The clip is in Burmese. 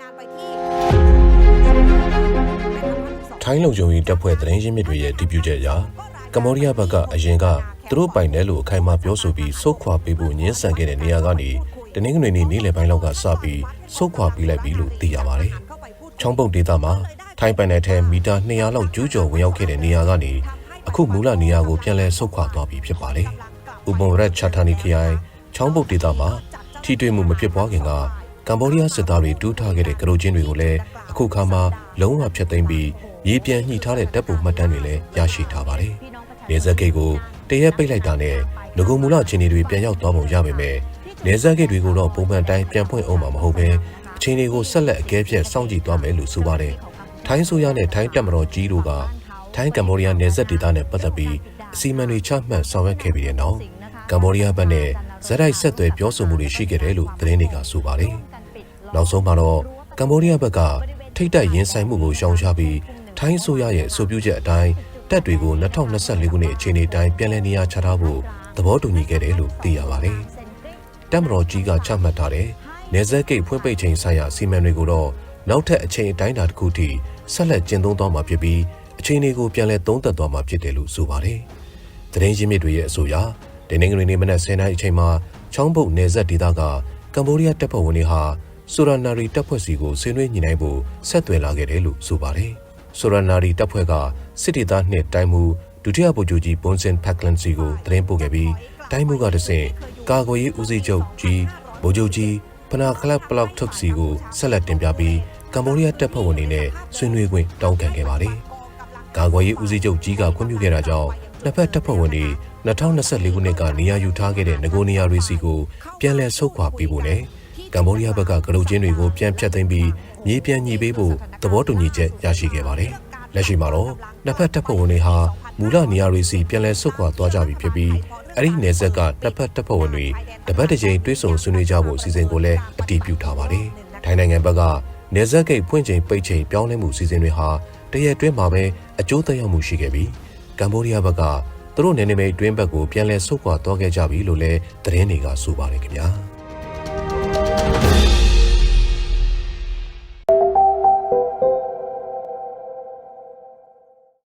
งานไปที่ ထိုင်းလုံခြုံရေးတပ်ဖွဲ့သတင်းရင်းမြစ်တွေရဲ့တည်ပြုချက်အရကမ္ဘောဒီးယားဘက်ကအရင်ကသူတို့ပိုင်တယ်လို့အခိုင်အမာပြောဆိုပြီးဆုတ်ခွာပေးဖို့ညှင်းဆန်ခဲ့တဲ့နေရာကနေတနင်္ဂနွေနေ့နေ့လယ်ပိုင်းလောက်ကစပြီးဆုတ်ခွာပေးလိုက်ပြီလို့သိရပါတယ်။ချောင်းပုတ်ဒေသမှာထိုင်းပိုင်နယ်ထဲမီတာ200လောက်ကျူးကျော်ဝင်ရောက်ခဲ့တဲ့နေရာကနေအခုမူလနေရာကိုပြန်လည်ဆုတ်ခွာသွားပြီဖြစ်ပါတယ်။ဥပုံရက်ချာထာနီခရိုင်ချောင်းပုတ်ဒေသမှာထိတွေ့မှုမဖြစ်ပွားခင်က ကမ္ဘောဒီးယားစစ်သားတွေတူးထားခဲ့တဲ့ကရိုချင်းတွေကိုလည်းအခုခါမှာလုံးဝဖျက်သိမ်းပြီးရေပြန်ညှိထားတဲ့တပ်ပုံမှတ်တမ်းတွေလည်းရရှိထားပါတယ်။နေဇက်ဂိတ်ကိုတရက်ပိတ်လိုက်တာနဲ့ငကုံမူလအခြေအနေတွေပြန်ရောက်သွားပုံရပါမယ်။နေဇက်ဂိတ်တွေကိုတော့ပုံမှန်တိုင်းပြန်ဖွင့်အောင်မှာမဟုတ်ပဲအခြေအနေကိုဆက်လက်အကဲဖြတ်စောင့်ကြည့်သွားမယ်လို့ဆိုပါတယ်။ထိုင်းဆိုရနဲ့ထိုင်းတပ်မတော်ကြီးတို့ကထိုင်းကမ္ဘောဒီးယားနယ်စပ်ဒေသနဲ့ပတ်သက်ပြီးအစီအမံတွေချမှတ်ဆောင်ရွက်ခဲ့ပြီးတဲ့နောက်ကမ္ဘောဒီးယားဘက်နဲ့ဇက်တိုက်ဆက်သွယ်ပြောဆိုမှုတွေရှိခဲ့တယ်လို့သတင်းတွေကဆိုပါတယ်။ နောက်ဆုံးမှာတော့ကမ္ဘောဒီးယားဘက်ကထိတ်တက်ရင်ဆိုင်မှုကိုရှောင်ရှားပြီးထိုင်းဆိုရရဲ့အဆိုပြုချက်အတိုင်းတပ်တွေကို2024ခုနှစ်အခြေအနေတိုင်းပြန်လည်နေရာချထားဖို့သဘောတူညီခဲ့တယ်လို့သိရပါတယ်။တပ်မတော်ကြီးကချမှတ်ထားတဲ့နေဆက်ဂိတ်ဖွင့်ပိတ်ချိန်ဆိုင်ရာစီမံတွေကိုတော့နောက်ထပ်အချိန်အတိုင်းအတာတစ်ခုထိဆက်လက်ကျင့်သုံးသွားမှာဖြစ်ပြီးအချိန်တွေကိုပြန်လည်သုံးသပ်သွားမှာဖြစ်တယ်လို့ဆိုပါတယ်။သတင်းရင်းမြစ်တွေရဲ့အဆိုအရဒင်းငွေနေ့မနက်10:00နာရီအချိန်မှာချောင်းပုတ်နေဆက်ဒေသကကမ္ဘောဒီးယားတပ်ဖွဲ့ဝင်တွေဟာ ဆိုရနာရီတပ်ဖွဲ့စီကိုဆွေးနွေးညှိနှိုင်းဖို့ဆက်သွယ်လာခဲ့တယ်လို့ဆိုပါတယ်။ဆိုရနာရီတပ်ဖွဲ့ကစစ်ဒေသနှစ်တိုင်းမှုဒုတိယဗိုလ်ချုပ်ကြီးဘွန်စင်ဖက်လန်စီကိုသတင်းပို့ခဲ့ပြီးတိုင်းမှုကတဆင့်ကာကွယ်ရေးဦးစီးချုပ်ကြီးဗိုလ်ချုပ်ကြီးဖနာကလပ်ပလောက်ထုတ်စီကိုဆက်လက်တင်ပြပြီးကမ္ဘောဒီးယားတပ်ဖွဲ့ဝင်တွေနဲ့ဆွေးနွေးခွင့်တောင်းခံခဲ့ပါတယ်။ကာကွယ်ရေးဦးစီးချုပ်ကြီးကခွင့်ပြုခဲ့တာကြောင့်နှစ်ဖက်တပ်ဖွဲ့ဝင်တွေ2024ခုနှစ်ကနေရာယူထားခဲ့တဲ့ငကိုနေရာတွေစီကိုပြန်လည်ဆုတ်ခွာပေးဖို့နဲ့ ကမ္ဘောဒီးယားဘက်ကကရုချင်းတွေကိုပြန်ဖျက်သိမ်းပြီးမြေပြန်ညီပေးဖို့သဘောတူညီချက်ရရှိခဲ့ပါတယ်။လက်ရှိမှာတော့နှစ်ဖက်တပ်ဖွဲ့ဝင်တွေဟာမူလနေရာတွေစီပြန်လည်ဆုတ်ခွာသွားကြပြီဖြစ်ပြီးအဲ့ဒီနယ်ဆက်ကနှစ်ဖက်တပ်ဖွဲ့ဝင်တွေတပတ်တစ်ကြိမ်တွဲဆုံဆွေးနွေးကြဖို့အစီအစဉ်ကိုလည်းအတည်ပြုထားပါတယ်။ထိုင်းနိုင်ငံဘက်ကနေဇက်ဂိတ်ဖွင့်ချိန်ပိတ်ချိန်ပြောင်းလဲမှုအစီအစဉ်တွေဟာတရက်တွင်းမှာပဲအကျိုးသက်ရောက်မှုရှိခဲ့ပြီးကမ္ဘောဒီးယားဘက်ကသူတို့နယ်နိမိတ်တွင်းဘက်ကိုပြန်လည်ဆုတ်ခွာသွားခဲ့ကြပြီလို့လည်းသတင်းတွေကဆိုပါတယ်ခင်ဗျာ။